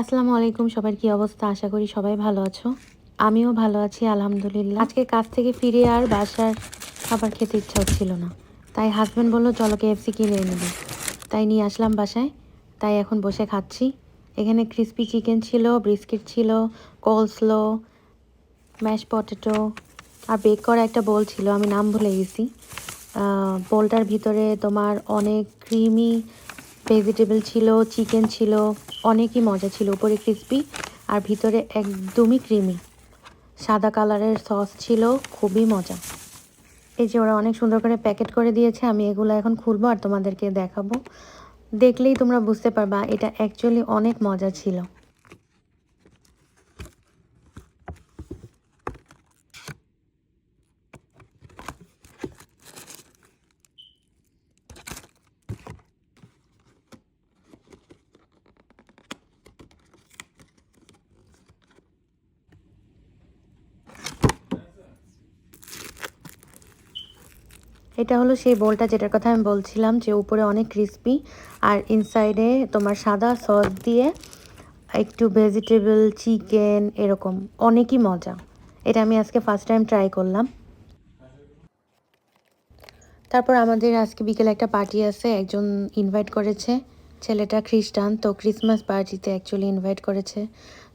আসসালামু আলাইকুম, সবার কি অবস্থা? আশা করি সবাই ভালো আছো। আমিও ভালো আছি, আলহামদুলিল্লাহ। আজকে কাজ থেকে ফিরে আর বাসার খাবার খেতে ইচ্ছা হচ্ছিল না। তাই হাজব্যান্ড বলল, চলো কেএফসি কিনে এনে তাই নিয়ে আসলাম বাসায়। তাই এখন বসে খাচ্ছি। এখানে ক্রিস্পি চিকেন ছিল ব্রিস্কিট ছিল কোলস্লো ম্যাশ পটেটো আর বেক করা একটা বোল ছিল, আমি নাম ভুলে গেছি। বোলটার ভিতরে তোমার অনেক ক্রিমি ভেজিটেবল ছিল, চিকেন ছিল, অনেকই মজা ছিল, উপরে ক্রিসপি আর ভিতরে একদমই ক্রিমি সাদা কালারের সস ছিল, খুবই মজা। এই যে ওরা অনেক সুন্দর করে প্যাকেট করে দিয়েছে, আমি এগুলো এখন খুলবো আর তোমাদেরকে দেখাবো। দেখলেই তোমরা বুঝতে পারবা, এটা অ্যাকচুয়ালি অনেক মজা ছিল। এটা হলো সেই বোলটা যেটার কথা আমি বলছিলাম যে উপরে অনেক ক্রিস্পি আর ইনসাইডে তোমার সাদা সস দিয়ে একটু ভেজিটেবল চিকেন এরকম অনেকই মজা। এটা আমি আজকে ফার্স্ট টাইম ট্রাই করলাম। তারপর আমাদের আজকে বিকেলে একটা পার্টি আছে, একজন ইনভাইট করেছে। ছেলেটা খ্রিস্টান, তো ক্রিসমাস পার্টিতে অ্যাকচুয়ালি ইনভাইট করেছে।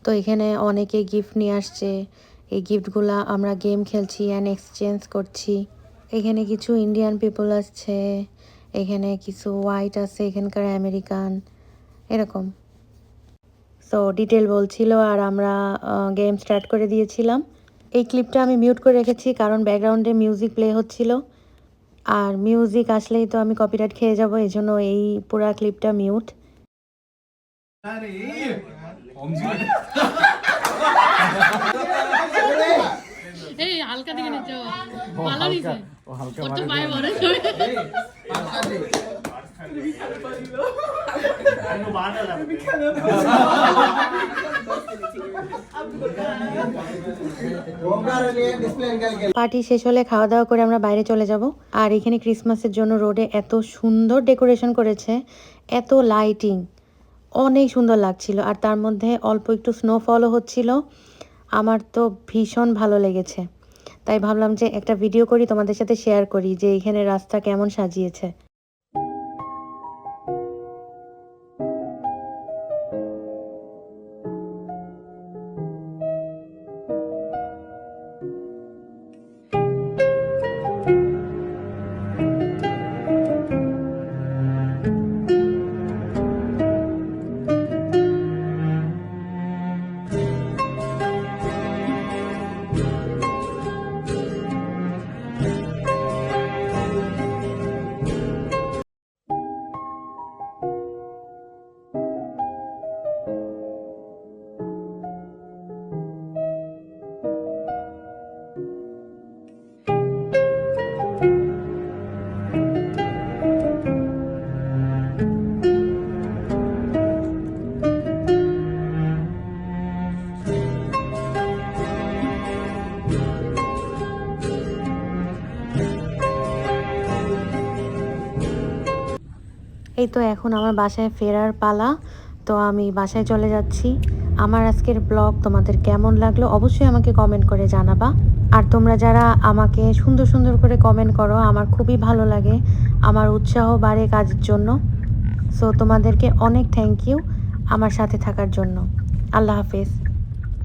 তো এখানে অনেকে গিফট নিয়ে আসছে। এই গিফটগুলো আমরা গেম খেলছি অ্যান্ড এক্সচেঞ্জ করছি। এখানে কিছু ইন্ডিয়ান পিপল আসছে এখানে কিছু হোয়াইট আছে এখানকার আমেরিকান এরকম। সো ডিটেল বলছিল আর আমরা গেম স্টার্ট করে দিয়েছিলাম। এই ক্লিপটা আমি মিউট করে রেখেছি কারণ ব্যাকগ্রাউন্ডে মিউজিক প্লে হচ্ছিল। আর মিউজিক আসলেই তো আমি কপিরাইট খেয়ে যাব এই জন্য এই পুরা ক্লিপটা মিউট এই হালকা দিকে নিচ্ছ ভালো তো পায়ে বড় পার্টি শেষ হলে খাওয়া দাওয়া করে আমরা বাইরে চলে যাব। আর এখানে ক্রিসমাসের জন্য রোডে এত সুন্দর ডেকোরেশন করেছে এত লাইটিং অনেক সুন্দর লাগছিল। আর তার মধ্যে অল্প একটু স্নোফলও হচ্ছিল। আমার তো ভীষণ ভালো লেগেছে। তাই ভাবলাম যে একটা ভিডিও করি, তোমাদের সাথে শেয়ার করি যে এখানে রাস্তা কেমন সাজিয়েছে। এই তো এখন আমার বাসায় ফেরার পালা। তো আমি বাসায় চলে যাচ্ছি। আমার আজকের ব্লগ তোমাদের কেমন লাগল অবশ্যই আমাকে কমেন্ট করে জানাবা। আর তোমরা যারা আমাকে সুন্দর সুন্দর করে কমেন্ট করো, আমার খুবই ভালো লাগে। আমার উৎসাহ বাড়ে কাজের জন্য। সো তোমাদেরকে অনেক থ্যাংক ইউ আমার সাথে থাকার জন্য। আল্লাহ হাফেজ।